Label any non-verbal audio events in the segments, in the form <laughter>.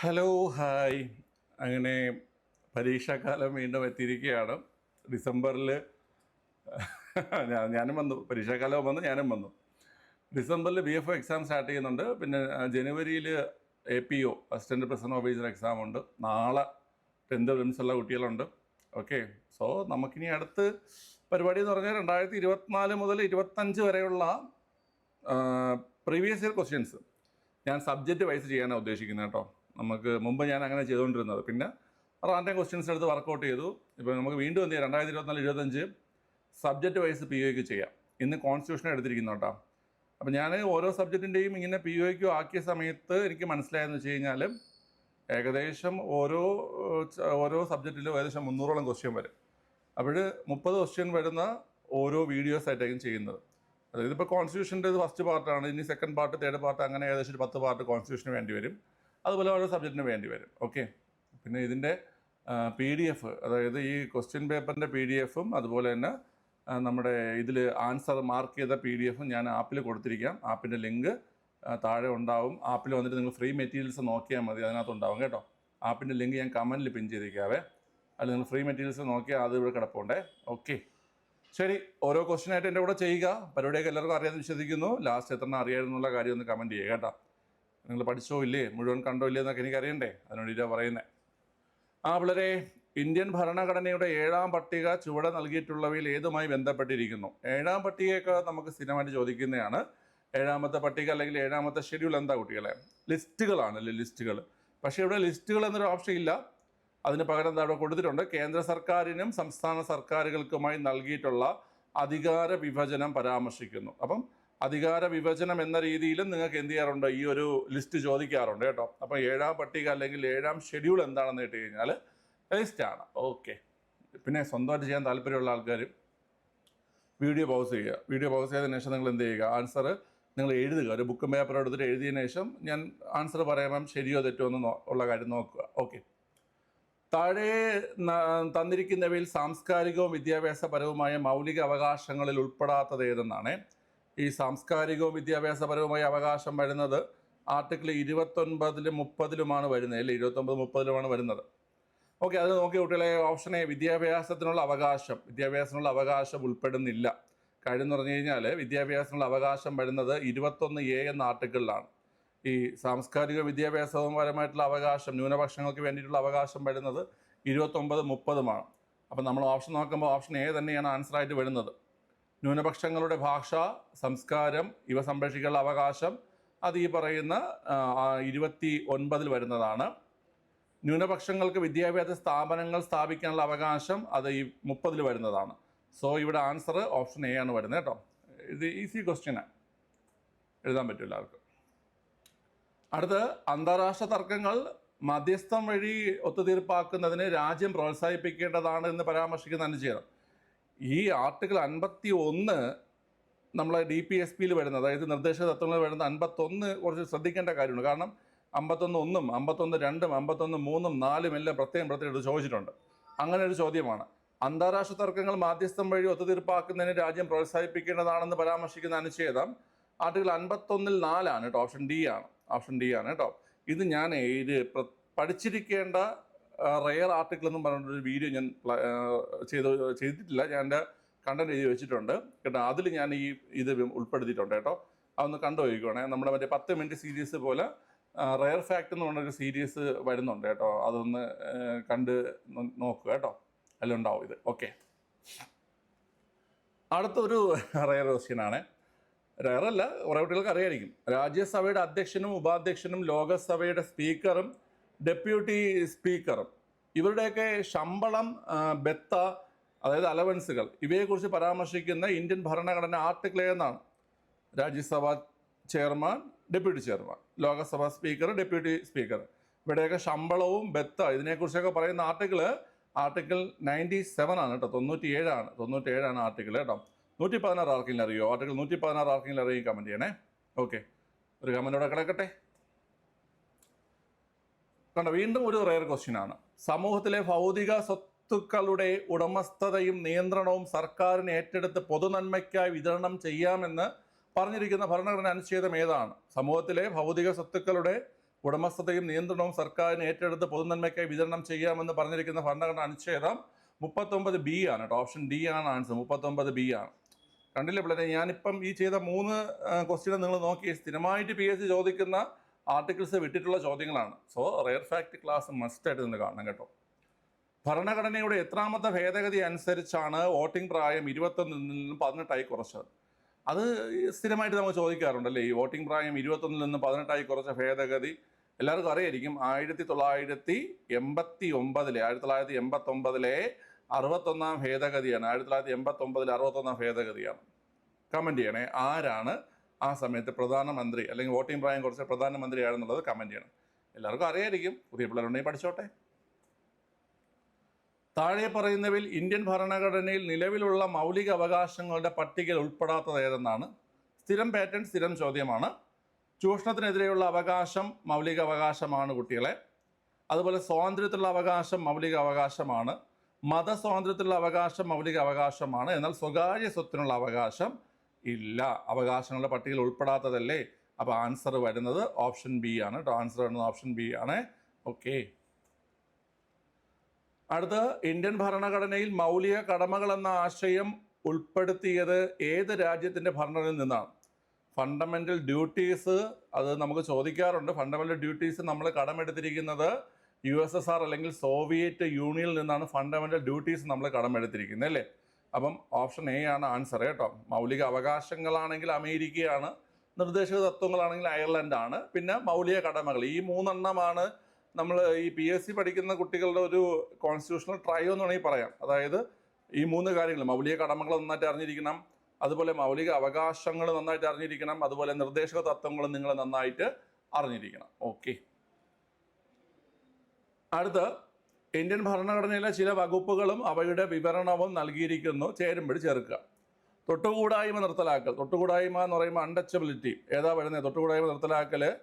Hello hi അങ്ങനെ പരീക്ഷാകാലം വീണ്ടും എത്തിയിരിക്കുകയാണ്. ഡിസംബറിൽ <laughs> ഞാനും വന്നു. പരീക്ഷാകാലം വന്നു ഞാനും വന്നു. ഡിസംബറിൽ ബി എഫ് എക്സാം സ്റ്റാർട്ട് ചെയ്യുന്നുണ്ട്. പിന്നെ ജനുവരിയിൽ A P O assistant president officer exam ഉണ്ട്. നാളെ ടെൻത്ത് ഉള്ള കുട്ടികളുണ്ട്. ഓക്കെ സോ നമുക്കിനി അടുത്ത് പരിപാടി എന്ന് പറഞ്ഞാൽ രണ്ടായിരത്തി ഇരുപത്തിനാല് മുതൽ ഇരുപത്തഞ്ച് വരെയുള്ള പ്രീവിയസ് ഇയർ ക്വസ്റ്റ്യൻസ് ഞാൻ സബ്ജക്റ്റ് വൈസ് ചെയ്യാനാണ് ഉദ്ദേശിക്കുന്നത് കേട്ടോ. നമുക്ക് മുമ്പ് ഞാൻ അങ്ങനെ ചെയ്തുകൊണ്ടിരുന്നത്. പിന്നെ റാൻഡം ക്വസ്റ്റ്യൻസ് എടുത്ത് വർക്കൗട്ട് ചെയ്തു. ഇപ്പോൾ നമുക്ക് വീണ്ടും എന്ത് ചെയ്യാം? രണ്ടായിരത്തി ഇരുപത്തിനാല് ഇരുപത്തഞ്ച് സബ്ജക്റ്റ് വൈസ് പി ഒക്ക് ചെയ്യാം. ഇന്ന് കോൺസ്റ്റിറ്റ്യൂഷൻ എടുത്തിരിക്കുന്നു കേട്ടോ. അപ്പം ഞാൻ ഓരോ സബ്ജക്റ്റിന്റെയും ഇങ്ങനെ പി ഒക്ക് ആക്കിയ സമയത്ത് എനിക്ക് മനസ്സിലായെന്ന് വെച്ച് കഴിഞ്ഞാൽ ഏകദേശം ഓരോ ഓരോ സബ്ജക്റ്റിലും ഏകദേശം മുന്നൂറോളം ക്വസ്റ്റ്യൻ വരും. അപ്പോൾ മുപ്പത് ക്വസ്റ്റ്യൻ വരുന്ന ഓരോ വീഡിയോസ് ആയിട്ടായിരിക്കും ചെയ്യുന്നത്. അതായത് ഇപ്പോൾ കോൺസ്റ്റിറ്റ്യൂഷന്റെ ഫസ്റ്റ് പാർട്ടാണ് ഇനി സെക്കൻഡ് പാർട്ട് തേർഡ് പാർട്ട് അങ്ങനെ ഏകദേശം ഒരു പത്ത് പാർട്ട് കോൺസ്റ്റിറ്റ്യൂഷന് വേണ്ടി വരും. അതുപോലെ ഓരോ സബ്ജക്റ്റിന് വേണ്ടി വരും. ഓക്കെ പിന്നെ ഇതിന്റെ പി ഡി എഫ് അതായത് ഈ ക്വസ്റ്റ്യൻ പേപ്പറിന്റെ പി ഡി എഫും അതുപോലെ തന്നെ നമ്മുടെ ഇതിൽ ആൻസർ മാർക്ക് ചെയ്ത പി ഡി എഫും ഞാൻ ആപ്പിൽ കൊടുത്തിരിക്കാം ആപ്പിന്റെ ലിങ്ക് താഴെ ഉണ്ടാവും. ആപ്പിൽ വന്നിട്ട് നിങ്ങൾ ഫ്രീ മെറ്റീരിയൽസ് നോക്കിയാൽ മതി. അതിനകത്ത് ഉണ്ടാവും കേട്ടോ. ആപ്പിന്റെ ലിങ്ക് ഞാൻ കമന്റിൽ പിൻ ചെയ്തിരിക്കാവേ. അല്ല നിങ്ങൾ ഫ്രീ മെറ്റീരിയൽസ് നോക്കിയാൽ അത് ഇവിടെ കിടപ്പുണ്ടേ. ഓക്കെ ശരി ഓരോ ക്വസ്റ്റ്യനായിട്ട് എന്റെ കൂടെ ചെയ്യുക. പരിപാടിയൊക്കെ എല്ലാവർക്കും അറിയാമെന്ന് വിശ്വസിക്കുന്നു. ലാസ്റ്റ് എത്ര അറിയാമെന്നുള്ള കാര്യം ഒന്ന് കമന്റ് ചെയ്യുക കേട്ടോ. നിങ്ങൾ പഠിച്ചോ ഇല്ലേ? മുഴുവൻ കണ്ടോ ഇല്ലേ എന്നൊക്കെ എനിക്കറിയണ്ടേ? അതിനോട് അതിന് വേണ്ടിയിട്ടാണ് പറയുന്നത് ആ പിള്ളേരെ ഇന്ത്യൻ ഭരണഘടനയുടെ ഏഴാം പട്ടിക ചുവടെ നൽകിയിട്ടുള്ളവയിൽ ഏതുമായി ബന്ധപ്പെട്ടിരിക്കുന്നു? ഏഴാം പട്ടികയൊക്കെ നമുക്ക് സ്ഥിരമായിട്ട് ചോദിക്കുന്നതാണ്. ഏഴാമത്തെ പട്ടിക അല്ലെങ്കിൽ ഏഴാമത്തെ ഷെഡ്യൂൾ എന്താ കുട്ടികളെ? ലിസ്റ്റുകളാണല്ലേ ലിസ്റ്റുകൾ? പക്ഷേ ഇവിടെ ലിസ്റ്റുകൾ എന്നൊരു ഓപ്ഷൻ ഇല്ല. അതിന് പകരം എന്താ അവിടെ കൊടുത്തിട്ടുണ്ട്? കേന്ദ്ര സർക്കാരിനും സംസ്ഥാന സർക്കാരുകൾക്കുമായി നൽകിയിട്ടുള്ള അധികാര വിഭജനം പരാമർശിക്കുന്നു. അപ്പം അധികാര വിഭജനം എന്ന രീതിയിലും നിങ്ങൾക്ക് എന്ത് ചെയ്യാറുണ്ട്? ഈ ഒരു ലിസ്റ്റ് ചോദിക്കാറുണ്ട് കേട്ടോ. അപ്പോൾ ഏഴാം പട്ടിക അല്ലെങ്കിൽ ഏഴാം ഷെഡ്യൂൾ എന്താണെന്ന് കേട്ട് കഴിഞ്ഞാൽ ലിസ്റ്റാണ് ഓക്കെ പിന്നെ സ്വന്തമായിട്ട് ചെയ്യാൻ താല്പര്യമുള്ള ആൾക്കാർ വീഡിയോ പൗസ് ചെയ്യുക. വീഡിയോ പൗസ് ചെയ്തതിനു ശേഷം നിങ്ങൾ എന്ത് ചെയ്യുക? ആൻസർ നിങ്ങൾ എഴുതുക. ഒരു ബുക്കും പേപ്പർ എടുത്തിട്ട് എഴുതിയതിനു ശേഷം ഞാൻ ആൻസർ പറയുമ്പം ശരിയോ തെറ്റോ എന്ന് ഉള്ള കാര്യം നോക്കുക. ഓക്കെ താഴെ തന്നിരിക്കുന്നവയിൽ സാംസ്കാരികവും വിദ്യാഭ്യാസപരവുമായ മൗലിക അവകാശങ്ങളിൽ ഉൾപ്പെടാത്തത് ഏതെന്നാണ്? ഈ സാംസ്കാരികവും വിദ്യാഭ്യാസപരവുമായ അവകാശം വരുന്നത് ആർട്ടിക്കിൾ ഇരുപത്തൊൻപതിലും മുപ്പതിലുമാണ് വരുന്നത് അല്ലേ? ഇരുപത്തൊമ്പത് മുപ്പതിലുമാണ് വരുന്നത്. ഓക്കെ അത് നോക്കി കുട്ടികളെ ഓപ്ഷൻ എ വിദ്യാഭ്യാസത്തിനുള്ള അവകാശം. വിദ്യാഭ്യാസത്തിനുള്ള അവകാശം ഉൾപ്പെടുന്നില്ല. കാര്യം എന്ന് പറഞ്ഞു കഴിഞ്ഞാൽ വിദ്യാഭ്യാസത്തിനുള്ള അവകാശം വരുന്നത് ഇരുപത്തൊന്ന് എ എന്ന ആർട്ടിക്കിളിലാണ്. ഈ സാംസ്കാരിക വിദ്യാഭ്യാസപരമായിട്ടുള്ള അവകാശം ന്യൂനപക്ഷങ്ങൾക്ക് വേണ്ടിയിട്ടുള്ള അവകാശം വരുന്നത് ഇരുപത്തൊമ്പത് മുപ്പതുമാണ്. അപ്പം നമ്മൾ ഓപ്ഷൻ നോക്കുമ്പോൾ ഓപ്ഷൻ എ തന്നെയാണ് ആൻസറായിട്ട് വരുന്നത്. ന്യൂനപക്ഷങ്ങളുടെ ഭാഷ സംസ്കാരം ഇവ സംരക്ഷിക്കാനുള്ള അവകാശം അത് ഈ പറയുന്ന ഇരുപത്തി ഒൻപതിൽ വരുന്നതാണ്. ന്യൂനപക്ഷങ്ങൾക്ക് വിദ്യാഭ്യാസ സ്ഥാപനങ്ങൾ സ്ഥാപിക്കാനുള്ള അവകാശം അത് ഈ മുപ്പതിൽ വരുന്നതാണ്. സോ ഇവിടെ ആൻസർ ഓപ്ഷൻ എ ആണ് വരുന്നത് കേട്ടോ. ഇത് ഈസി ക്വസ്റ്റ്യനാണ് എഴുതാൻ പറ്റില്ല ആർക്കും അടുത്ത് അന്താരാഷ്ട്ര തർക്കങ്ങൾ മധ്യസ്ഥം വഴി ഒത്തുതീർപ്പാക്കുന്നതിന് രാജ്യം പ്രോത്സാഹിപ്പിക്കേണ്ടതാണ് എന്ന് പരാമർശിക്കുന്ന അനുച്ഛേദം ഈ ആർട്ടിക്കിൾ അൻപത്തി ഒന്ന് നമ്മളെ ഡി പി എസ് പിയിൽ വരുന്ന അതായത് നിർദ്ദേശ തത്വങ്ങളിൽ വരുന്ന അൻപത്തൊന്ന് കുറച്ച് ശ്രദ്ധിക്കേണ്ട കാര്യമാണ് കാരണം അമ്പത്തൊന്ന് ഒന്നും അമ്പത്തൊന്ന് രണ്ടും അമ്പത്തൊന്ന് മൂന്നും നാലും എല്ലാം പ്രത്യേകം പ്രത്യേകം ചോദിച്ചിട്ടുണ്ട്. അങ്ങനെ ഒരു ചോദ്യമാണ്. അന്താരാഷ്ട്ര തർക്കങ്ങൾ മാധ്യസ്ഥം വഴി ഒത്തുതീർപ്പാക്കുന്നതിന് രാജ്യം പ്രോത്സാഹിപ്പിക്കേണ്ടതാണെന്ന് പരാമർശിക്കുന്ന അനുച്ഛേദം ആർട്ടിക്കിൾ അൻപത്തൊന്നിൽ നാലാണ് കേട്ടോ. ഓപ്ഷൻ ഡി ആണ്. ഓപ്ഷൻ ഡി ആണ് കേട്ടോ. ഇത് ഞാൻ ഇത് പഠിച്ചിരിക്കേണ്ട റെയർ ആർട്ടിക്കിൾ എന്നും പറഞ്ഞിട്ടൊരു വീഡിയോ ഞാൻ ചെയ്ത് ചെയ്തിട്ടില്ല. ഞാൻ എന്റെ കണ്ടന്റ് എഴുതി വെച്ചിട്ടുണ്ട്. കേട്ടോ അതിൽ ഞാൻ ഈ ഇത് ഉൾപ്പെടുത്തിയിട്ടുണ്ട് കേട്ടോ. അതൊന്ന് കണ്ടു നോക്കിക്കോണേ. നമ്മുടെ മറ്റേ പത്ത് മിനിറ്റ് സീരീസ് പോലെ റെയർ ഫാക്ട് എന്ന് പറഞ്ഞൊരു സീരീസ് വരുന്നുണ്ട് കേട്ടോ. അതൊന്ന് കണ്ട് നോക്കുക കേട്ടോ. അതിലുണ്ടാവും ഇത്. ഓക്കെ അടുത്തൊരു റെയർ ക്വസ്റ്റ്യനാണ് റെയറല്ല കുറേ കുട്ടികൾക്ക് അറിയായിരിക്കും. രാജ്യസഭയുടെ അധ്യക്ഷനും ഉപാധ്യക്ഷനും ലോകസഭയുടെ സ്പീക്കറും ഡെപ്യൂട്ടി സ്പീക്കറും ഇവരുടെയൊക്കെ ശമ്പളം ബെത്ത അതായത് അലവൻസുകൾ ഇവയെക്കുറിച്ച് പരാമർശിക്കുന്ന ഇന്ത്യൻ ഭരണഘടന ആർട്ടിക്കിൾ എന്നാണ് Rajya Sabha chairman deputy chairman Lok Sabha speaker deputy speaker. ഇവിടെയൊക്കെ ശമ്പളവും ബത്ത ഇതിനെക്കുറിച്ചൊക്കെ പറയുന്ന ആർട്ടിക്കിൾ ആർട്ടിക്കിൾ നയന്റി സെവൻ ആണ് കേട്ടോ തൊണ്ണൂറ്റി ഏഴാണ് തൊണ്ണൂറ്റി ഏഴാണ് ആർട്ടിക്കിൾ കേട്ടോ. നൂറ്റി പതിനാറ് ആർക്കെങ്കിലും അറിയോ? ആർട്ടിക്കിൾ നൂറ്റി പതിനാറ് ആർക്കെങ്കിലും അറിയും കമന്റ് ചെയ്യണേ. ഓക്കെ ഒരു കമന്റ് ഇവിടെ കിടക്കട്ടെ. കണ്ടോ വീണ്ടും ഒരു റയർ ക്വസ്റ്റ്യൻ ആണ്. സമൂഹത്തിലെ ഭൗതിക സ്വത്തുക്കളുടെ ഉടമസ്ഥതയും നിയന്ത്രണവും സർക്കാരിന് ഏറ്റെടുത്ത് പൊതുനന്മയ്ക്കായി വിതരണം ചെയ്യാമെന്ന് പറഞ്ഞിരിക്കുന്ന ഭരണഘടന അനുച്ഛേദം ഏതാണ്? സമൂഹത്തിലെ ഭൗതിക സ്വത്തുക്കളുടെ ഉടമസ്ഥതയും നിയന്ത്രണവും സർക്കാരിന് ഏറ്റെടുത്ത് പൊതുനന്മയ്ക്കായി വിതരണം ചെയ്യാമെന്ന് പറഞ്ഞിരിക്കുന്ന ഭരണഘടന അനുച്ഛേദം മുപ്പത്തൊമ്പത് ബി ആണ് കേട്ടോ. ഓപ്ഷൻ ഡി ആണ് ആൻസർ. മുപ്പത്തൊമ്പത് ബി ആണ്. കണ്ടില്ല പിള്ളേരെ? ഞാനിപ്പം ഈ ചെയ്ത മൂന്ന് ക്വസ്റ്റ്യൻ നിങ്ങൾ നോക്കി. സ്ഥിരമായിട്ട് പി എസ് സി ചോദിക്കുന്ന ആർട്ടിക്കിൾസ് വിട്ടിട്ടുള്ള ചോദ്യങ്ങളാണ്. So rare fact class must ആയിട്ട് നിന്ന് കാണണം കേട്ടോ. ഭരണഘടനയുടെ എത്രാമത്തെ ഭേദഗതി അനുസരിച്ചാണ് വോട്ടിംഗ് പ്രായം ഇരുപത്തൊന്നിൽ നിന്നും പതിനെട്ടായി കുറച്ചത്. അത് സ്ഥിരമായിട്ട് നമുക്ക് ചോദിക്കാറുണ്ടല്ലേ? ഈ വോട്ടിംഗ് പ്രായം ഇരുപത്തൊന്നിൽ നിന്നും പതിനെട്ടായി കുറച്ച ഭേദഗതി എല്ലാവർക്കും അറിയായിരിക്കും. ആയിരത്തി തൊള്ളായിരത്തി എൺപത്തി ഒമ്പതിലെ ആയിരത്തി തൊള്ളായിരത്തി എൺപത്തി ഒമ്പതിലെ അറുപത്തൊന്നാം ഭേദഗതിയാണ്. ആയിരത്തി തൊള്ളായിരത്തി എൺപത്തി ഒമ്പതിലെ അറുപത്തൊന്നാം ഭേദഗതിയാണ്. കമന്റ് ചെയ്യണേ ആരാണ് ആ സമയത്ത് പ്രധാനമന്ത്രി അല്ലെങ്കിൽ വോട്ടിംഗ് പ്രായം കുറച്ച പ്രധാനമന്ത്രിയാണെന്നുള്ളത് കമന്റ് ചെയ്യണം. എല്ലാവർക്കും അറിയായിരിക്കും. പുതിയ പിള്ളേരുണ്ടെങ്കിൽ പഠിച്ചോട്ടെ. താഴെ പറയുന്നവയിൽ ഇന്ത്യൻ ഭരണഘടനയിൽ നിലവിലുള്ള മൗലിക അവകാശങ്ങളുടെ പട്ടികയിൽ ഉൾപ്പെടാത്തത് ഏതെന്നാണ്? സ്ഥിരം പാറ്റേൺ സ്ഥിരം ചോദ്യമാണ്. ചൂഷണത്തിനെതിരെയുള്ള അവകാശം മൗലിക അവകാശമാണ് കുട്ടികളെ. അതുപോലെ സ്വാതന്ത്ര്യത്തിലുള്ള അവകാശം മൗലിക അവകാശമാണ്. മതസ്വാതന്ത്ര്യത്തിലുള്ള അവകാശം മൗലിക അവകാശമാണ്. എന്നാൽ സ്വകാര്യ സ്വത്തിനുള്ള അവകാശം ഇല്ല. അവകാശങ്ങളുടെ പട്ടികയിൽ ഉൾപ്പെടാത്തതല്ലേ? അപ്പോൾ ആൻസർ വരുന്നത് ഓപ്ഷൻ ബി ആണ് കേട്ടോ. ആൻസർ വരുന്നത് ഓപ്ഷൻ ബി ആണ്. ഓക്കെ അടുത്ത് ഇന്ത്യൻ ഭരണഘടനയിൽ മൗലിക കടമകൾ എന്ന ആശയം ഉൾപ്പെടുത്തിയത് ഏത് രാജ്യത്തിന്റെ ഭരണത്തിൽ നിന്നാണ്? ഫണ്ടമെന്റൽ ഡ്യൂട്ടീസ് അത് നമുക്ക് ചോദിക്കാറുണ്ട്. ഫണ്ടമെന്റൽ ഡ്യൂട്ടീസ് നമ്മൾ കടമെടുത്തിരിക്കുന്നത് യു എസ് എസ് ആർ അല്ലെങ്കിൽ സോവിയറ്റ് യൂണിയനിൽ നിന്നാണ് ഫണ്ടമെന്റൽ ഡ്യൂട്ടീസ് നമ്മൾ കടമെടുത്തിരിക്കുന്നത് അല്ലേ? അപ്പം ഓപ്ഷൻ എ ആണ് ആൻസർ കേട്ടോ. മൗലിക അവകാശങ്ങളാണെങ്കിൽ അമേരിക്കയാണ് നിർദ്ദേശക തത്വങ്ങളാണെങ്കിൽ ആണ് പിന്നെ മൗലിക കടമകൾ. ഈ മൂന്നെണ്ണമാണ് നമ്മൾ ഈ പി എസ് സി പഠിക്കുന്ന കുട്ടികളുടെ ഒരു കോൺസ്റ്റിറ്റ്യൂഷണൽ ട്രയോ എന്ന് വേണമെങ്കിൽ പറയാം. അതായത് ഈ മൂന്ന് കാര്യങ്ങൾ മൗലിക കടമകൾ നന്നായിട്ട് അറിഞ്ഞിരിക്കണം അതുപോലെ മൗലിക അവകാശങ്ങൾ നന്നായിട്ട് അറിഞ്ഞിരിക്കണം അതുപോലെ നിർദ്ദേശക തത്വങ്ങൾ നിങ്ങൾ നന്നായിട്ട് അറിഞ്ഞിരിക്കണം. ഓക്കെ അടുത്ത് ഇന്ത്യൻ ഭരണഘടനയിലെ ചില വകുപ്പുകളും അവയുടെ വിവരണവും നൽകിയിരിക്കുന്നു. ചേരുമ്പോൾ ചേർക്കുക. തൊട്ടുകൂടായ്മ നിർത്തലാക്കൽ. തൊട്ടുകൂടായ്മ എന്ന് പറയുമ്പോൾ അൺടച്ചബിലിറ്റി. ഏതാ വരുന്നത്? തൊട്ടുകൂടായ്മ നിർത്തലാക്കൽ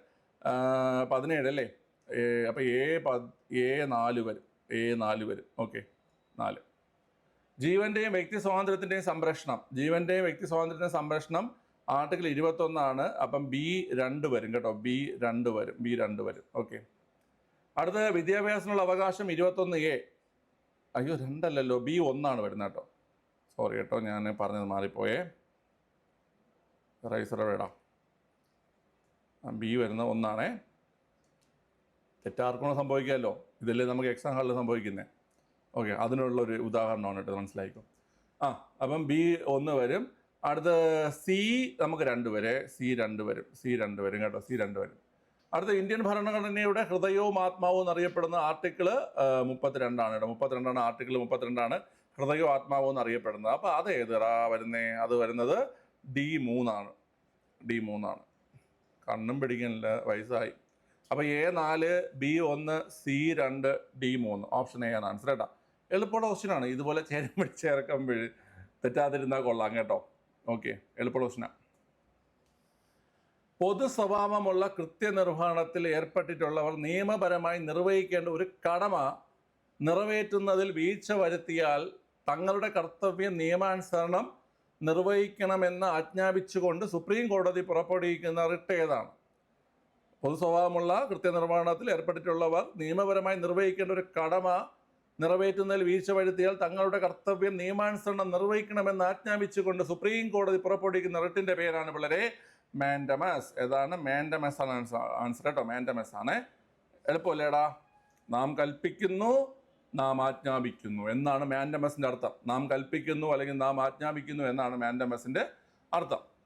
പതിനേഴ് അല്ലേ? അപ്പോൾ എ പ- എ നാല് വരും. എ നാല് വരും. ഓക്കെ. നാല്. ജീവന്റെയും വ്യക്തി സ്വാതന്ത്ര്യത്തിന്റെയും സംരക്ഷണം. ജീവന്റെയും വ്യക്തി സ്വാതന്ത്ര്യത്തിന്റെ സംരക്ഷണം ആർട്ടിക്കിൾ ഇരുപത്തൊന്നാണ്. അപ്പം ബി രണ്ട് വരും കേട്ടോ. ബി രണ്ട് വരും. ബി രണ്ട് വരും. ഓക്കെ. അടുത്ത വിദ്യാഭ്യാസത്തിനുള്ള അവകാശം ഇരുപത്തൊന്ന് എ. അയ്യോ രണ്ടല്ലല്ലോ. ബി ഒന്നാണ് വരുന്നത് കേട്ടോ. സോറി കേട്ടോ ഞാൻ പറഞ്ഞത് മാറിപ്പോയേ. റൈസർ വേടാ ബി വരുന്ന ഒന്നാണേ. തെറ്റാർക്കും സംഭവിക്കാമല്ലോ ഇതല്ലേ നമുക്ക് എക്സാം ഹാളിൽ സംഭവിക്കുന്നത് ഓക്കെ അതിനുള്ള ഒരു ഉദാഹരണമാണ് കേട്ടോ മനസ്സിലായിക്കോ. ആ അപ്പം ബി ഒന്ന് വരും. അടുത്ത സി നമുക്ക് രണ്ട് വരെ. സി രണ്ട് വരും. സി രണ്ട് വരും കേട്ടോ സി രണ്ട് വരും. അടുത്ത ഇന്ത്യൻ ഭരണഘടനയുടെ ഹൃദയവും ആത്മാവും എന്നറിയപ്പെടുന്ന ആർട്ടിക്കിൾ മുപ്പത്തിരണ്ടാണ് കേട്ടോ. മുപ്പത്തിരണ്ടാണ് ആർട്ടിക്കിൾ മുപ്പത്തിരണ്ടാണ് ഹൃദയവും ആത്മാവും എന്നറിയപ്പെടുന്നത്. അപ്പോൾ അത് ഏതാ വരുന്നേ? അത് വരുന്നത് ഡി മൂന്നാണ്. ഡി മൂന്നാണ്. കണ്ണും പിടിക്കുന്നില്ല വയസ്സായി. അപ്പോൾ എ നാല് ബി ഒന്ന് സി രണ്ട് ഡി മൂന്ന്. ഓപ്ഷൻ എ ആണ്. ആൻസർ കേട്ടോ എളുപ്പമുള്ള ക്വസ്റ്റ്യൻ ആണ്. ഇതുപോലെ ചേരുമ്പോൾ ചേർക്കുമ്പോൾ തെറ്റാതിരുന്നാൽ കൊള്ളാം കേട്ടോ. ഓക്കെ. എളുപ്പമുള്ള ക്വസ്റ്റ്യനാണ് പൊതു സ്വഭാവമുള്ള കൃത്യനിർവഹണത്തിൽ ഏർപ്പെട്ടിട്ടുള്ളവർ നിയമപരമായി നിർവഹിക്കേണ്ട ഒരു കടമ നിറവേറ്റുന്നതിൽ വീഴ്ച വരുത്തിയാൽ തങ്ങളുടെ കർത്തവ്യം നിയമാനുസരണം നിർവഹിക്കണമെന്ന് ആജ്ഞാപിച്ചുകൊണ്ട് സുപ്രീം കോടതി പുറപ്പെടുവിക്കുന്ന റിട്ട് ഏതാണ്? പൊതു സ്വഭാവമുള്ള കൃത്യനിർവഹണത്തിൽ ഏർപ്പെട്ടിട്ടുള്ളവർ നിയമപരമായി നിർവഹിക്കേണ്ട ഒരു കടമ നിറവേറ്റുന്നതിൽ വീഴ്ച വരുത്തിയാൽ തങ്ങളുടെ കർത്തവ്യം നിയമാനുസരണം നിർവഹിക്കണമെന്ന് ആജ്ഞാപിച്ചുകൊണ്ട് സുപ്രീം കോടതി പുറപ്പെടുവിക്കുന്ന റിട്ടിന്റെ പേരാണ്. വളരെ മാൻഡമസ് ഏതാണ്? മാൻഡമസ് ആണ് ആൻസർ കേട്ടോ മാൻഡമസ് ആണ്. എളുപ്പമല്ലേടാ? നാം കൽപ്പിക്കുന്നു നാം ആജ്ഞാപിക്കുന്നു. എന്നാണ് മാൻഡമസിന്റെ അർത്ഥം. നാം കൽപ്പിക്കുന്നു അല്ലെങ്കിൽ നാം ആജ്ഞാപിക്കുന്നു എന്നാണ് മാൻഡമസിന്റെ അർത്ഥം.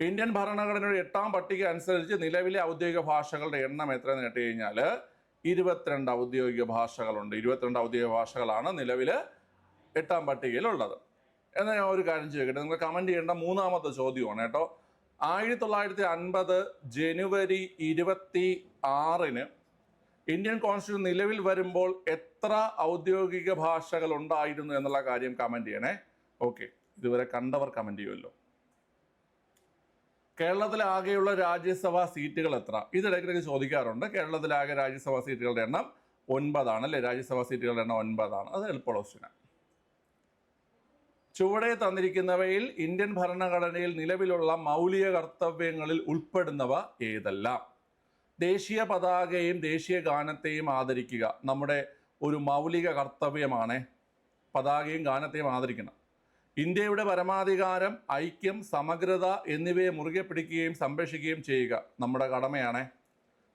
ഇന്ത്യൻ ഭരണഘടനയുടെ എട്ടാം പട്ടിക അനുസരിച്ച് നിലവിലെ ഔദ്യോഗിക ഭാഷകളുടെ എണ്ണം എത്രയെന്ന് കേട്ട് കഴിഞ്ഞാൽ ഇരുപത്തിരണ്ട് ഔദ്യോഗിക ഭാഷകളുണ്ട്. ഇരുപത്തിരണ്ട് ഔദ്യോഗിക ഭാഷകളാണ് നിലവിൽ എട്ടാം പട്ടികയിലുള്ളത്. എന്നാൽ ഞാൻ ഒരു കാര്യം ചോദിക്കട്ടെ? നിങ്ങൾ കമന്റ് ചെയ്യേണ്ട മൂന്നാമത്തെ ചോദ്യമാണ് കേട്ടോ. ആയിരത്തി തൊള്ളായിരത്തി അൻപത് ജനുവരി ഇരുപത്തി ആറിന് ഇന്ത്യൻ കോൺസ്റ്റിറ്റ്യൂഷൻ നിലവിൽ വരുമ്പോൾ എത്ര ഔദ്യോഗിക ഭാഷകൾ ഉണ്ടായിരുന്നു എന്നുള്ള കാര്യം കമന്റ് ചെയ്യണേ. ഓക്കെ ഇതുവരെ കണ്ടവർ കമന്റ് ചെയ്യുമല്ലോ. കേരളത്തിലാകെയുള്ള രാജ്യസഭാ സീറ്റുകൾ എത്ര? ഇത് ഇടയ്ക്കിടയ്ക്ക് ചോദിക്കാറുണ്ട്. കേരളത്തിലാകെ രാജ്യസഭാ സീറ്റുകളുടെ എണ്ണം ഒൻപതാണ് അല്ലേ? രാജ്യസഭാ സീറ്റുകളുടെ എണ്ണം ഒൻപതാണ്. അത് എളുപ്പമുള്ള ക്വസ്റ്റ്യനാണ് ചുവടെ തന്നിരിക്കുന്നവയിൽ ഇന്ത്യൻ ഭരണഘടനയിൽ നിലവിലുള്ള മൗലിക കർത്തവ്യങ്ങളിൽ ഉൾപ്പെടുന്നവ ഏതെല്ലാം? ദേശീയ പതാകയും ദേശീയ ഗാനത്തെയും ആദരിക്കുക. നമ്മുടെ ഒരു മൗലിക കർത്തവ്യമാണ് പതാകയും ഗാനത്തെയും ആദരിക്കണം. ഇന്ത്യയുടെ പരമാധികാരം ഐക്യം സമഗ്രത എന്നിവയെ മുറുകെ പിടിക്കുകയും സംരക്ഷിക്കുകയും ചെയ്യുക. നമ്മുടെ കടമയാണ്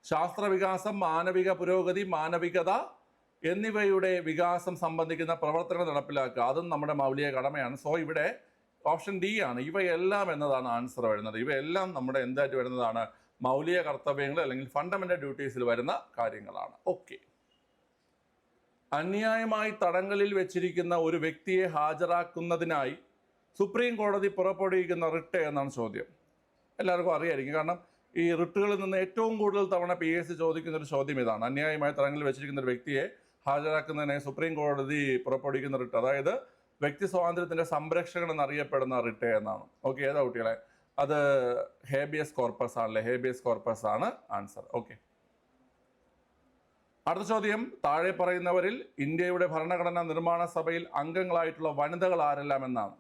ശാസ്ത്രവികാസം മാനവിക പുരോഗതി മാനവികത എന്നിവയുടെ വികാസം സംബന്ധിക്കുന്ന പ്രവർത്തനങ്ങൾ നടപ്പിലാക്കുക. അതും നമ്മുടെ മൗലിക കടമയാണ്. സോ ഇവിടെ ഓപ്ഷൻ ഡി ആണ്. ഇവയെല്ലാം എന്നതാണ് ആൻസർ വരുന്നത്. ഇവയെല്ലാം നമ്മുടെ എന്തായിട്ട് വരുന്നതാണ്? മൗലിക കർത്തവ്യങ്ങൾ അല്ലെങ്കിൽ ഫണ്ടമെന്റൽ ഡ്യൂട്ടീസിൽ വരുന്ന കാര്യങ്ങളാണ്. ഓക്കെ അന്യായമായി തടങ്കലിൽ വെച്ചിരിക്കുന്ന ഒരു വ്യക്തിയെ ഹാജരാക്കുന്നതിനായി സുപ്രീം കോടതി പുറപ്പെടുവിക്കുന്ന റിട്ട് എന്നാണ് ചോദ്യം. എല്ലാവർക്കും അറിയായിരിക്കും. കാരണം ഈ റിട്ടുകളിൽ നിന്ന് ഏറ്റവും കൂടുതൽ തവണ പി എസ് ചോദിക്കുന്ന ഒരു ചോദ്യം ഇതാണ്. അന്യായമായി തടങ്കലിൽ വെച്ചിരിക്കുന്ന ഒരു വ്യക്തിയെ ഹാജരാക്കുന്നതിനായി സുപ്രീം കോടതി പുറപ്പെടുവിക്കുന്ന റിട്ട് അതായത് വ്യക്തി സ്വാതന്ത്ര്യത്തിന്റെ സംരക്ഷകൻ എന്നറിയപ്പെടുന്ന റിട്ട് എന്നാണ്. ഓക്കെ ഏതാ കുട്ടികളെ? അത് ഹേബിയസ് കോർപ്പസ് ആണല്ലേ? ഹേബിയസ് കോർപ്പസ് ആണ് ആൻസർ. ഓക്കെ അടുത്ത ചോദ്യം താഴെ പറയുന്നവരിൽ ഇന്ത്യയുടെ ഭരണഘടനാ നിർമ്മാണ സഭയിൽ അംഗങ്ങളായിട്ടുള്ള വനിതകൾ ആരെല്ലാം എന്നാണ്.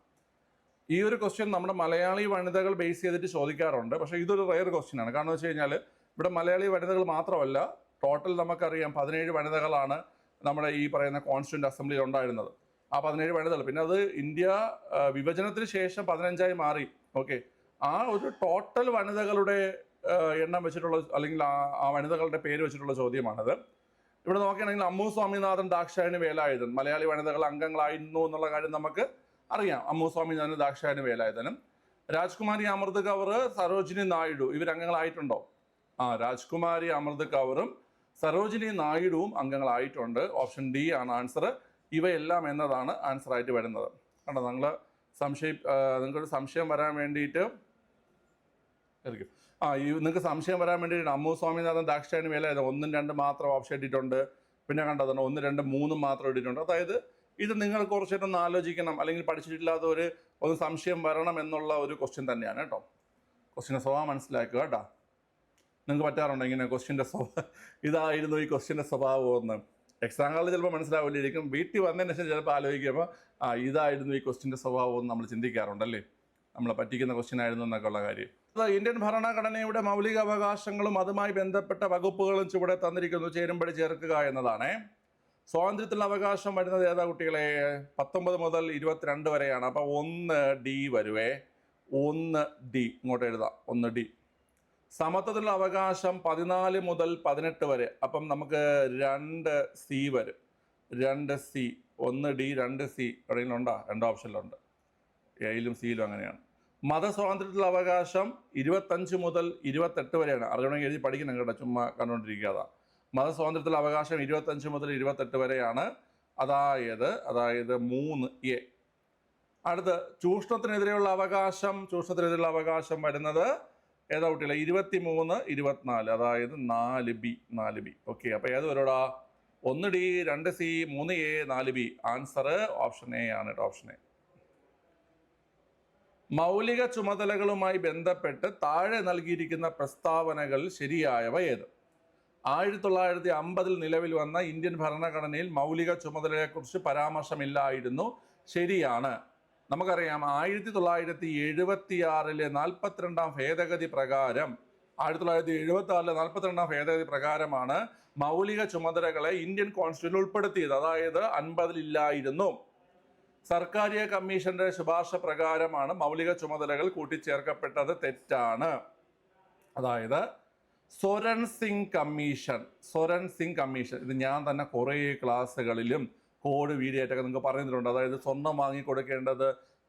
ഈ ഒരു ക്വസ്റ്റ്യൻ നമ്മുടെ മലയാളി വനിതകൾ ബേസ് ചെയ്തിട്ട് ചോദിക്കാറുണ്ട്. പക്ഷേ ഇതൊരു റയർ ക്വസ്റ്റ്യൻ ആണ്. കാരണം വെച്ച് കഴിഞ്ഞാൽ ഇവിടെ മലയാളി വനിതകൾ മാത്രമല്ല ടോട്ടൽ നമുക്കറിയാം പതിനേഴ് വനിതകളാണ് നമ്മുടെ ഈ പറയുന്ന കോൺസ്റ്റിറ്റ്യൂന്റ് അസംബ്ലിയിൽ ഉണ്ടായിരുന്നത്. ആ പതിനേഴ് വേണ്ടതല്ല പിന്നെ അത് ഇന്ത്യ വിഭജനത്തിന് ശേഷം പതിനഞ്ചായി മാറി. ഓക്കെ ആ ഒരു ടോട്ടൽ വനിതകളുടെ എണ്ണം വെച്ചിട്ടുള്ള അല്ലെങ്കിൽ ആ ആ വനിതകളുടെ പേര് വെച്ചിട്ടുള്ള ചോദ്യമാണത്. ഇവിടെ നോക്കുകയാണെങ്കിൽ അമ്മു സ്വാമിനാഥൻ ദാക്ഷായണി വേലായുധൻ. മലയാളി വനിതകൾ അംഗങ്ങളായിരുന്നു എന്നുള്ള കാര്യം നമുക്ക് അറിയാം. അമ്മു സ്വാമിനാഥൻ ദാക്ഷായണി വേലായുധനും. രാജ്കുമാരി അമൃത് കവർ സരോജിനി നായിഡു. ഇവരംഗങ്ങളായിട്ടുണ്ടോ? ആ രാജ്കുമാരി അമൃത് കവറും സരോജിനി നായിഡുവും അംഗങ്ങളായിട്ടുണ്ട്. ഓപ്ഷൻ ഡി ആണ് ആൻസർ. ഇവയെല്ലാം എന്നതാണ് ആൻസർ ആയിട്ട് വരുന്നത്. കണ്ടോ നിങ്ങൾ സംശയം നിങ്ങൾക്കൊരു സംശയം വരാൻ വേണ്ടിയിട്ട് ആ ഈ നിങ്ങൾക്ക് സംശയം വരാൻ വേണ്ടിയിട്ട് അമ്മു സ്വാമിനാഥൻ ദാക്ഷായണി വേല ഒന്നും രണ്ടും മാത്രം ഓപ്ഷൻ ഇട്ടിട്ടുണ്ട്. പിന്നെ കണ്ടതാണ് ഒന്ന് രണ്ട് മൂന്നും മാത്രം ഇട്ടിട്ടുണ്ട്. അതായത് ഇത് നിങ്ങൾ കുറച്ചൊന്ന് ആലോചിക്കണം. അല്ലെങ്കിൽ പഠിച്ചിട്ടില്ലാത്ത ഒരു ഒന്ന് സംശയം വരണം എന്നുള്ള ഒരു ക്വസ്റ്റ്യൻ തന്നെയാണ് കേട്ടോ. ക്വസ്റ്റ്യന്റെ സ്വഭാവം മനസ്സിലാക്കുക കേട്ടോ. നിങ്ങൾക്ക് പറ്റാറുണ്ടോ ഇങ്ങനെ ക്വസ്റ്റ്യന്റെ സ്വഭാവം ഇതായിരുന്നു ഈ ക്വസ്റ്റ്യന്റെ സ്വഭാവം എന്ന്? എക്സാം ഹാളിൽ ചിലപ്പോൾ മനസ്സിലാവില്ലായിരിക്കും. വീട്ടിൽ വന്നതിന് ശേഷം ചിലപ്പോൾ ആലോചിക്കുമ്പോൾ ആ ഇതായിരുന്നു ഈ ക്വസ്റ്റ്യന്റെ സ്വഭാവം എന്ന് നമ്മൾ ചിന്തിക്കാറുണ്ടല്ലേ? നമ്മളെ പറ്റിക്കുന്ന ക്വസ്റ്റ്യൻ ആയിരുന്നു എന്നൊക്കെ ഉള്ള കാര്യം ഇന്ത്യൻ ഭരണഘടനയുടെ മൗലിക അവകാശങ്ങളും അതുമായി ബന്ധപ്പെട്ട വകുപ്പുകളും ചുവടെ തന്നിരിക്കുന്നു. ചേരുമ്പടി ചേർക്കുക എന്നതാണ്. സ്വാതന്ത്ര്യത്തിലുള്ള അവകാശം വരുന്നത് ഏതാ കുട്ടികളെ? പത്തൊമ്പത് മുതൽ ഇരുപത്തിരണ്ട് വരെയാണ്. അപ്പോൾ ഒന്ന് ഡി വരുവേ. ഒന്ന് ഡി ഇങ്ങോട്ട് എഴുതാം. ഒന്ന് ഡി. സമത്വത്തിലുള്ള അവകാശം പതിനാല് മുതൽ പതിനെട്ട് വരെ. അപ്പം നമുക്ക് രണ്ട് സി വരും. രണ്ട് സി ഒന്ന് ഡി രണ്ട് സി എവിടെയെങ്കിലും ഉണ്ടോ? രണ്ട് ഓപ്ഷനിലുണ്ട്. എയിലും സിയിലും അങ്ങനെയാണ്. മതസ്വാതന്ത്ര്യത്തിലുള്ള അവകാശം ഇരുപത്തഞ്ച് മുതൽ ഇരുപത്തെട്ട് വരെയാണ്. അറിയണമെങ്കിൽ എഴുതി പഠിക്കണം കേട്ടോ ചുമ്മാ കണ്ടുകൊണ്ടിരിക്കാതെ മതസ്വാതന്ത്ര്യത്തിലുള്ള അവകാശം ഇരുപത്തഞ്ച് മുതൽ ഇരുപത്തെട്ട് വരെയാണ്. അതായത് അതായത് മൂന്ന് എ അടുത്ത് ചൂഷണത്തിനെതിരെയുള്ള അവകാശം ചൂഷണത്തിനെതിരെയുള്ള അവകാശം വരുന്നത് ഏതാ കുട്ടികളെ? ഇരുപത്തി മൂന്ന് ഇരുപത്തിനാല്. അതായത് നാല് ബി നാല് ബി. ഓക്കെ അപ്പോൾ ഏത് വരോടാ? ഒന്ന് ഡി രണ്ട് സി മൂന്ന് എ നാല് ബി. ആൻസർ ഓപ്ഷൻ എ ആണ് കേട്ടോ ഓപ്ഷൻ എ. മൗലിക ചുമതലകളുമായി ബന്ധപ്പെട്ട് താഴെ നൽകിയിരിക്കുന്ന പ്രസ്താവനകൾ ശരിയായവ ഏത്? ആയിരത്തി തൊള്ളായിരത്തി അമ്പതിൽ നിലവിൽ വന്ന ഇന്ത്യൻ ഭരണഘടനയിൽ മൗലിക ചുമതലയെക്കുറിച്ച് പരാമർശമില്ലായിരുന്നു. ശരിയാണ്. നമുക്കറിയാം ആയിരത്തി തൊള്ളായിരത്തി എഴുപത്തി ആറിലെ നാൽപ്പത്തിരണ്ടാം ഭേദഗതി പ്രകാരം ആയിരത്തി തൊള്ളായിരത്തി എഴുപത്തി ആറിലെ നാൽപ്പത്തിരണ്ടാം ഭേദഗതി പ്രകാരമാണ് മൗലിക ചുമതലകളെ ഇന്ത്യൻ കോൺസ്റ്റിറ്റ്യൂഷനിൽ ഉൾപ്പെടുത്തിയത്. അതായത് അൻപതിലില്ലായിരുന്നു. സർക്കാരിയ കമ്മീഷന്റെ ശുപാർശ പ്രകാരമാണ് മൗലിക ചുമതലകൾ കൂട്ടിച്ചേർക്കപ്പെട്ടത് തെറ്റാണ്. അതായത് സൊരൻ സിംഗ് കമ്മീഷൻ സൊരൻ സിംഗ് കമ്മീഷൻ. ഇത് ഞാൻ തന്നെ കുറേ ക്ലാസ്സുകളിലും കോഡ് വീഡിയോ ആയിട്ടൊക്കെ നിങ്ങൾക്ക് പറയുന്നുണ്ട് അതായത് സ്വർണം വാങ്ങി കൊടുക്കേണ്ടത്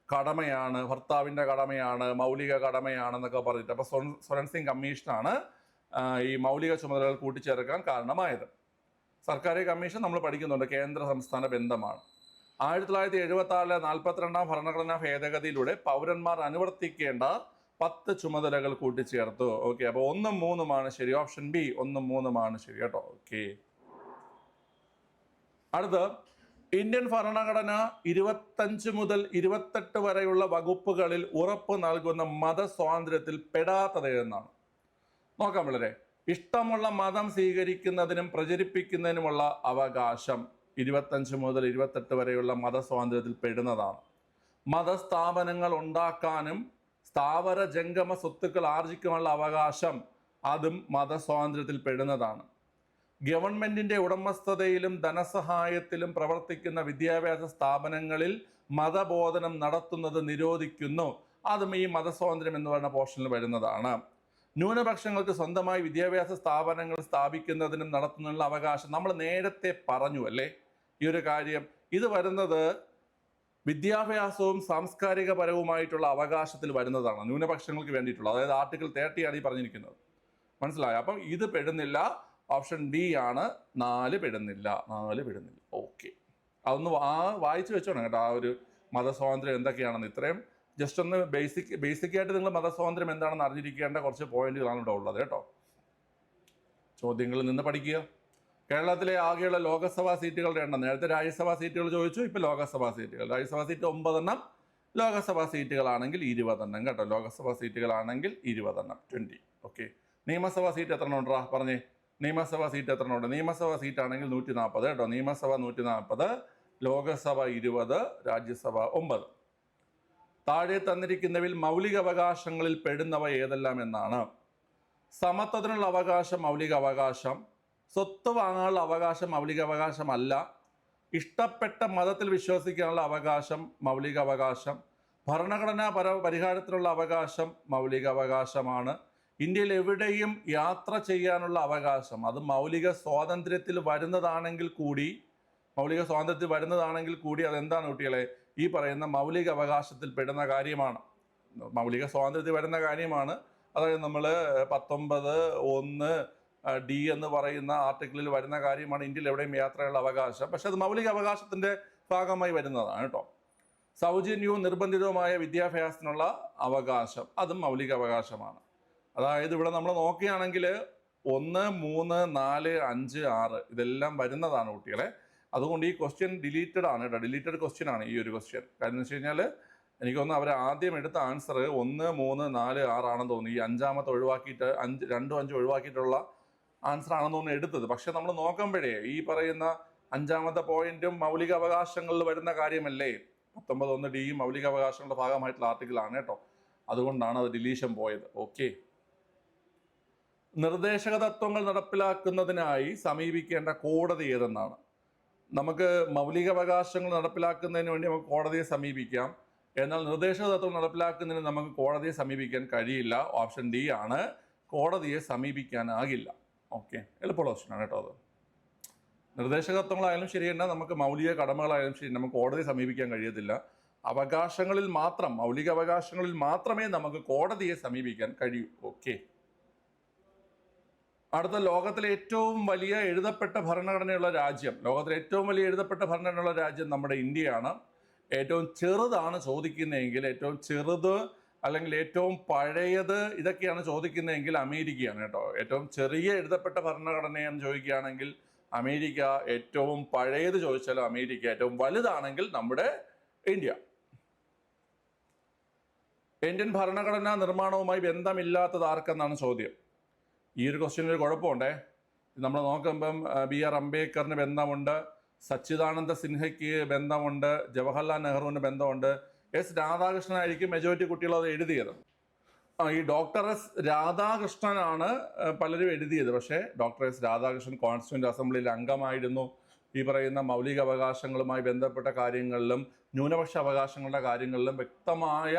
കടമയാണ് ഭർത്താവിന്റെ കടമയാണ് മൗലിക കടമയാണെന്നൊക്കെ പറഞ്ഞിട്ട്. അപ്പോൾ സൊരൻ സിംഗ് കമ്മീഷനാണ് ഈ മൗലിക ചുമതലകൾ കൂട്ടിച്ചേർക്കാൻ കാരണമായത്. സർക്കാർ കമ്മീഷൻ നമ്മൾ പഠിക്കുന്നുണ്ട് കേന്ദ്ര സംസ്ഥാന ബന്ധമാണ്. ആയിരത്തി തൊള്ളായിരത്തി എഴുപത്തി ആറിലെ നാൽപ്പത്തിരണ്ടാം ഭരണഘടനാ ഭേദഗതിയിലൂടെ പൗരന്മാർ അനുവർത്തിക്കേണ്ട പത്ത് ചുമതലകൾ കൂട്ടിച്ചേർത്തു. ഓക്കെ അപ്പോൾ ഒന്നും മൂന്നുമാണ് ശരി. ഓപ്ഷൻ ബി ഒന്നും മൂന്നുമാണ് ശരി കേട്ടോ. ഓക്കെ. അടുത്ത് ഇന്ത്യൻ ഭരണഘടന ഇരുപത്തഞ്ച് മുതൽ ഇരുപത്തെട്ട് വരെയുള്ള വകുപ്പുകളിൽ ഉറപ്പ് നൽകുന്ന മതസ്വാതന്ത്ര്യത്തിൽ പെടാത്തത് എന്നാണ്. നോക്കാം വളരെ. ഇഷ്ടമുള്ള മതം സ്വീകരിക്കുന്നതിനും പ്രചരിപ്പിക്കുന്നതിനുമുള്ള അവകാശം ഇരുപത്തഞ്ച് മുതൽ ഇരുപത്തെട്ട് വരെയുള്ള മതസ്വാതന്ത്ര്യത്തിൽ പെടുന്നതാണ്. മതസ്ഥാപനങ്ങൾ ഉണ്ടാക്കാനും സ്ഥാവര ജംഗമ സ്വത്തുക്കൾ ആർജിക്കാനുള്ള അവകാശം അതും മതസ്വാതന്ത്ര്യത്തിൽ പെടുന്നതാണ്. ഗവൺമെന്റിന്റെ ഉടമസ്ഥതയിലും ധനസഹായത്തിലും പ്രവർത്തിക്കുന്ന വിദ്യാഭ്യാസ സ്ഥാപനങ്ങളിൽ മതബോധനം നടത്തുന്നത് നിരോധിക്കുന്നു. അതും ഈ മതസ്വാതന്ത്ര്യം എന്ന് പറയുന്ന പോർഷനിൽ വരുന്നതാണ്. ന്യൂനപക്ഷങ്ങൾക്ക് സ്വന്തമായി വിദ്യാഭ്യാസ സ്ഥാപനങ്ങൾ സ്ഥാപിക്കുന്നതിനും നടത്തുന്നതിനുള്ള അവകാശം നമ്മൾ നേരത്തെ പറഞ്ഞു അല്ലേ? ഈ ഒരു കാര്യം. ഇത് വരുന്നത് വിദ്യാഭ്യാസവും സാംസ്കാരികപരവുമായിട്ടുള്ള അവകാശത്തിൽ വരുന്നതാണ്. ന്യൂനപക്ഷങ്ങൾക്ക് വേണ്ടിയിട്ടുള്ള. അതായത് ആർട്ടിക്കിൾ തേർട്ടിയാണ് ഈ പറഞ്ഞിരിക്കുന്നത്. മനസ്സിലായോ? അപ്പം ഇത് പെടുന്നില്ല. ഓപ്ഷൻ ബി ആണ് നാല് പെടുന്നില്ല നാല് പെടുന്നില്ല. ഓക്കെ അതൊന്ന് ആ വായിച്ചു വെച്ചോണം കേട്ടോ. ആ ഒരു മതസ്വാതന്ത്ര്യം എന്തൊക്കെയാണെന്ന്. ഇത്രയും ജസ്റ്റ് ഒന്ന് ബേസിക് ബേസിക് ആയിട്ട് നിങ്ങൾ മതസ്വാതന്ത്ര്യം എന്താണെന്ന് അറിഞ്ഞിരിക്കേണ്ട കുറച്ച് പോയിന്റുകളാണ് ഇവിടെ ഉള്ളത് കേട്ടോ. ചോദ്യങ്ങളിൽ നിന്ന് പഠിക്കുക. കേരളത്തിലെ ആകെയുള്ള ലോകസഭാ സീറ്റുകളുടെ എണ്ണം. നേരത്തെ രാജ്യസഭാ സീറ്റുകൾ ചോദിച്ചു ഇപ്പോൾ ലോകസഭാ സീറ്റുകൾ. രാജ്യസഭാ സീറ്റ് ഒമ്പതെണ്ണം ലോകസഭാ സീറ്റുകളാണെങ്കിൽ ഇരുപതെണ്ണം കേട്ടോ. ലോകസഭാ സീറ്റുകളാണെങ്കിൽ ഇരുപതെണ്ണം. ട്വന്റി ഓക്കെ നിയമസഭാ സീറ്റ് എത്ര ഉണ്ടാ പറഞ്ഞേ. നിയമസഭാ സീറ്റ് എത്ര ഉണ്ട്? നിയമസഭാ സീറ്റ് ആണെങ്കിൽ നൂറ്റി നാൽപ്പത് കേട്ടോ. നിയമസഭ നൂറ്റി നാൽപ്പത് ലോകസഭ ഇരുപത് രാജ്യസഭ ഒമ്പത്. താഴെ തന്നിരിക്കുന്നവയിൽ മൗലിക അവകാശങ്ങളിൽ പെടുന്നവ ഏതെല്ലാം എന്നാണ്? സമത്വത്തിനുള്ള അവകാശം മൗലിക അവകാശം സ്വത്ത് വാങ്ങാനുള്ള അവകാശം മൗലിക അവകാശമല്ല ഇഷ്ടപ്പെട്ട മതത്തിൽ വിശ്വസിക്കാനുള്ള അവകാശം മൗലിക അവകാശം ഭരണഘടനാ പര പരിഹാരത്തിനുള്ള അവകാശം മൗലിക അവകാശമാണ് ഇന്ത്യയിൽ എവിടെയും യാത്ര ചെയ്യാനുള്ള അവകാശം അത് മൗലിക സ്വാതന്ത്ര്യത്തിൽ വരുന്നതാണെങ്കിൽ കൂടി മൗലിക സ്വാതന്ത്ര്യത്തിൽ വരുന്നതാണെങ്കിൽ കൂടി അതെന്താണ് കുട്ടികളെ? ഈ പറയുന്ന മൗലിക അവകാശത്തിൽ പെടുന്ന കാര്യമാണ്. മൗലിക സ്വാതന്ത്ര്യത്തിൽ വരുന്ന കാര്യമാണ്. അതായത് നമ്മൾ പത്തൊമ്പത് ഒന്ന് ഡി എന്ന് പറയുന്ന ആർട്ടിക്കിളിൽ വരുന്ന കാര്യമാണ് ഇന്ത്യയിൽ എവിടെയും യാത്രയുള്ള അവകാശം. പക്ഷെ അത് മൗലിക അവകാശത്തിന്റെ ഭാഗമായി വരുന്നതാണ് കേട്ടോ. സൗജന്യവും നിർബന്ധിതവുമായ വിദ്യാഭ്യാസത്തിനുള്ള അവകാശം അതും മൗലിക അവകാശമാണ്. അതായത് ഇവിടെ നമ്മൾ നോക്കുകയാണെങ്കിൽ ഒന്ന് മൂന്ന് നാല് അഞ്ച് ആറ് ഇതെല്ലാം വരുന്നതാണ് കുട്ടികളെ. അതുകൊണ്ട് ഈ ക്വസ്റ്റ്യൻ ഡിലീറ്റഡ് ആണ് കേട്ടോ ഡിലീറ്റഡ് ക്വസ്റ്റ്യൻ ആണ് ഈ ഒരു ക്വസ്റ്റ്യൻ കാരണം എന്ന് വെച്ച് കഴിഞ്ഞാൽ എനിക്കൊന്ന് അവർ ആദ്യം എടുത്ത ആൻസർ ഒന്ന് മൂന്ന് നാല് ആറാണെന്ന് തോന്നുന്നു. ഈ അഞ്ചാമത്തെ ഒഴിവാക്കിയിട്ട് അഞ്ച് രണ്ടും അഞ്ചും ഒഴിവാക്കിയിട്ടുള്ള ആൻസർ ആണെന്ന് തോന്നുന്നു എടുത്തത്. പക്ഷെ നമ്മൾ നോക്കുമ്പോഴേ ഈ പറയുന്ന അഞ്ചാമത്തെ പോയിന്റും മൗലിക അവകാശങ്ങളിൽ വരുന്ന കാര്യമല്ലേ? പത്തൊമ്പത് ഒന്ന് ഡി മൗലിക അവകാശങ്ങളുടെ ഭാഗമായിട്ടുള്ള ആർട്ടിക്കിൾ ആണ് കേട്ടോ അതുകൊണ്ടാണ് അത് ഡിലീഷൻ പോയത്. ഓക്കെ നിർദ്ദേശക തത്വങ്ങൾ നടപ്പിലാക്കുന്നതിനായി സമീപിക്കേണ്ട കോടതി ഏതെന്നാണ്? നമുക്ക് മൗലികാവകാശങ്ങൾ നടപ്പിലാക്കുന്നതിന് വേണ്ടി നമുക്ക് കോടതിയെ സമീപിക്കാം. എന്നാൽ നിർദ്ദേശക തത്വം നടപ്പിലാക്കുന്നതിന് നമുക്ക് കോടതിയെ സമീപിക്കാൻ കഴിയില്ല. ഓപ്ഷൻ ഡി ആണ്. കോടതിയെ സമീപിക്കാനാകില്ല. ഓക്കെ. എളുപ്പമുള്ള ഓപ്ഷനാണ് കേട്ടോ അത്. നിർദ്ദേശക തത്വങ്ങളായാലും ശരി നമുക്ക് മൗലിക കടമകളായാലും ശരി നമുക്ക് കോടതിയെ സമീപിക്കാൻ കഴിയത്തില്ല. അവകാശങ്ങളിൽ മാത്രം മൗലിക അവകാശങ്ങളിൽ മാത്രമേ നമുക്ക് കോടതിയെ സമീപിക്കാൻ കഴിയൂ. ഓക്കെ. അടുത്ത ലോകത്തിലെ ഏറ്റവും വലിയ എഴുതപ്പെട്ട ഭരണഘടനയുള്ള രാജ്യം ലോകത്തിലെ ഏറ്റവും വലിയ എഴുതപ്പെട്ട ഭരണഘടനയുള്ള രാജ്യം നമ്മുടെ ഇന്ത്യയാണ്. ഏറ്റവും ചെറുതാണ് ചോദിക്കുന്നതെങ്കിൽ ഏറ്റവും ചെറുത് അല്ലെങ്കിൽ ഏറ്റവും പഴയത് ഇതൊക്കെയാണ് ചോദിക്കുന്നതെങ്കിൽ അമേരിക്കയാണ് കേട്ടോ. ഏറ്റവും ചെറിയ എഴുതപ്പെട്ട ഭരണഘടനയെന്ന് ചോദിക്കുകയാണെങ്കിൽ അമേരിക്ക ഏറ്റവും പഴയത് ചോദിച്ചാലും അമേരിക്ക ഏറ്റവും വലുതാണെങ്കിൽ നമ്മുടെ ഇന്ത്യ. ഇന്ത്യൻ ഭരണഘടനാ നിർമ്മാണവുമായി ബന്ധമില്ലാത്തത് ആർക്കെന്നാണ് ചോദ്യം? ഈ ഒരു ക്വസ്റ്റ്യനിൽ ഒരു കുഴപ്പമുണ്ടേ? നമ്മൾ നോക്കുമ്പം ബി ആർ അംബേദ്കറിന് ബന്ധമുണ്ട് സച്ചിദാനന്ദ സിൻഹയ്ക്ക് ബന്ധമുണ്ട് ജവഹർലാൽ നെഹ്റുവിന് ബന്ധമുണ്ട്. എസ് രാധാകൃഷ്ണനായിരിക്കും മെജോറിറ്റി കുട്ടികൾ അത് എഴുതിയത്. ഈ ഡോക്ടർ എസ് രാധാകൃഷ്ണനാണ് പലരും എഴുതിയത്. പക്ഷേ ഡോക്ടർ എസ് രാധാകൃഷ്ണൻ കോൺസ്റ്റിറ്റ്യൂന്റ് അസംബ്ലിയിൽ അംഗമായിരുന്നു. ഈ പറയുന്ന മൗലിക അവകാശങ്ങളുമായി ബന്ധപ്പെട്ട കാര്യങ്ങളിലും ന്യൂനപക്ഷ അവകാശങ്ങളുടെ കാര്യങ്ങളിലും വ്യക്തമായ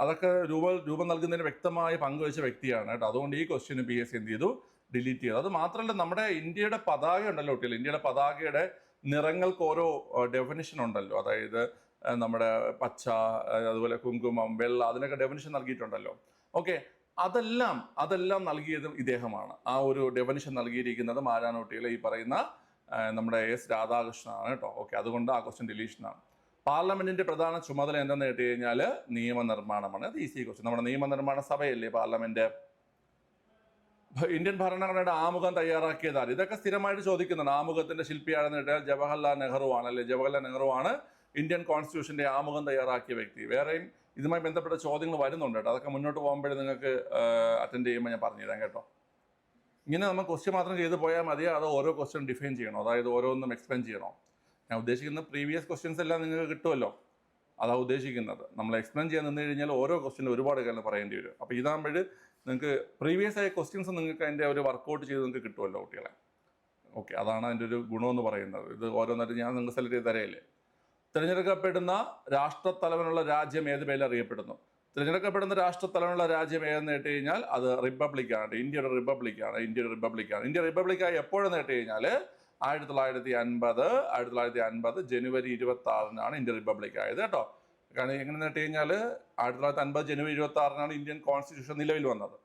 അതൊക്കെ രൂപ രൂപം നൽകുന്നതിന് വ്യക്തമായ പങ്കുവച്ച വ്യക്തിയാണ് കേട്ടോ. അതുകൊണ്ട് ഈ ക്വസ്റ്റ്യന് പി എസ് എന്ത് ചെയ്തു? ഡിലീറ്റ് ചെയ്തു. അത് മാത്രമല്ല നമ്മുടെ ഇന്ത്യയുടെ പതാക ഉണ്ടല്ലോ കുട്ടികൾ ഇന്ത്യയുടെ പതാകയുടെ നിറങ്ങൾക്ക് ഓരോ ഡെഫിനിഷൻ ഉണ്ടല്ലോ. അതായത് നമ്മുടെ പച്ച അതുപോലെ കുങ്കുമം വെള്ള അതിനൊക്കെ ഡെഫിനിഷൻ നൽകിയിട്ടുണ്ടല്ലോ. ഓക്കെ അതെല്ലാം അതെല്ലാം നൽകിയതും ഇദ്ദേഹമാണ്. ആ ഒരു ഡെഫിനിഷൻ നൽകിയിരിക്കുന്നത് മാരാനോട്ടിയിലെ ഈ പറയുന്ന നമ്മുടെ എസ് രാധാകൃഷ്ണനാണ് കേട്ടോ. ഓക്കെ അതുകൊണ്ട് ആ ക്വസ്റ്റ്യൻ ഡിലീഷനാണ് പാർലമെന്റിന്റെ പ്രധാന ചുമതല എന്തെന്ന് കേട്ട് കഴിഞ്ഞാൽ നിയമനിർമ്മാണമാണ്. അത് ഈസി ക്വസ്റ്റ്യൻ നമ്മുടെ നിയമനിർമ്മാണ സഭയല്ലേ പാർലമെന്റ്? ഇന്ത്യൻ ഭരണഘടനയുടെ ആമുഖം തയ്യാറാക്കിയതാണ്. ഇതൊക്കെ സ്ഥിരമായിട്ട് ചോദിക്കുന്നുണ്ട്. ആമുഖത്തിന്റെ ശില്പിയാണെന്ന് കേട്ടാൽ ജവഹർലാൽ നെഹ്റു ആണ് അല്ലെ? ജവഹർലാൽ നെഹ്റു ആണ് ഇന്ത്യൻ കോൺസ്റ്റിറ്റ്യൂഷന്റെ ആമുഖം തയ്യാറാക്കിയ വ്യക്തി. വേറെയും ഇതുമായി ബന്ധപ്പെട്ട ചോദ്യങ്ങൾ വരുന്നുണ്ട് കേട്ടോ. അതൊക്കെ മുന്നോട്ട് പോകുമ്പോഴേ നിങ്ങൾക്ക് അറ്റൻഡ് ചെയ്യുമ്പോൾ ഞാൻ പറഞ്ഞുതരാം കേട്ടോ. ഇങ്ങനെ നമ്മൾ ക്വസ്റ്റ്യൻ മാത്രം ചെയ്തു പോയാൽ മതിയോ? അതോ ഓരോ ക്വസ്റ്റ്യൻ ഡിഫൈൻ ചെയ്യണോ? അതായത് ഓരോന്നും എക്സ്പ്ലെയിൻ ചെയ്യണോ? ഞാൻ ഉദ്ദേശിക്കുന്ന പ്രീവിയസ് ക്വസ്റ്റ്യൻസ് എല്ലാം നിങ്ങൾക്ക് കിട്ടുമല്ലോ. അതാ ഉദ്ദേശിക്കുന്നത്. നമ്മൾ എക്സ്പ്ലെയിൻ ചെയ്യാൻ നിന്ന് കഴിഞ്ഞാൽ ഓരോ ക്വസ്റ്റ്യനും ഒരുപാട് കാര്യം പറയേണ്ടി വരും. അപ്പോൾ ഇതാകുമ്പോൾ നിങ്ങൾക്ക് പ്രീവിയസ് ആയ ക്വസ്റ്റ്യൻസ് നിങ്ങൾക്ക് അതിന്റെ ഒരു വർക്കൗട്ട് ചെയ്ത് നിങ്ങൾക്ക് കിട്ടുമല്ലോ കുട്ടികളെ. ഓക്കെ അതാണ് അതിന്റെ ഒരു ഗുണമെന്ന് പറയുന്നത്. ഇത് ഓരോന്നായിട്ട് ഞാൻ നിങ്ങൾക്ക് സെലക്ട് ചെയ്ത് തരയില്ലേ തിരഞ്ഞെടുക്കപ്പെടുന്ന രാഷ്ട്രത്തലവനുള്ള രാജ്യം ഏത് പേരിൽ അറിയപ്പെടുന്നു? തിരഞ്ഞെടുക്കപ്പെടുന്ന രാഷ്ട്രത്തലവനുള്ള രാജ്യം ഏതെന്ന് കേട്ട് കഴിഞ്ഞാൽ അത് റിപ്പബ്ലിക്കാണ് ഇന്ത്യയുടെ റിപ്പബ്ലിക്കാണ് ഇന്ത്യയുടെ റിപ്പബ്ലിക്കാണ് ഇന്ത്യ റിപ്പബ്ലിക്കായി എപ്പോഴെന്ന് കേട്ട് കഴിഞ്ഞാൽ ആയിരത്തി തൊള്ളായിരത്തി അൻപത് ആയിരത്തി തൊള്ളായിരത്തി അൻപത് ജനുവരി ഇരുപത്തി ആറിനാണ് ഇന്ത്യ റിപ്പബ്ലിക് ആയത് കേട്ടോ. കാരണം എങ്ങനെ കേട്ട് കഴിഞ്ഞാൽ ആയിരത്തി തൊള്ളായിരത്തി അൻപത് ജനുവരി ഇരുപത്തി ആറിനാണ് ഇന്ത്യൻ കോൺസ്റ്റിറ്റ്യൂഷൻ നിലവിൽ വന്നത്.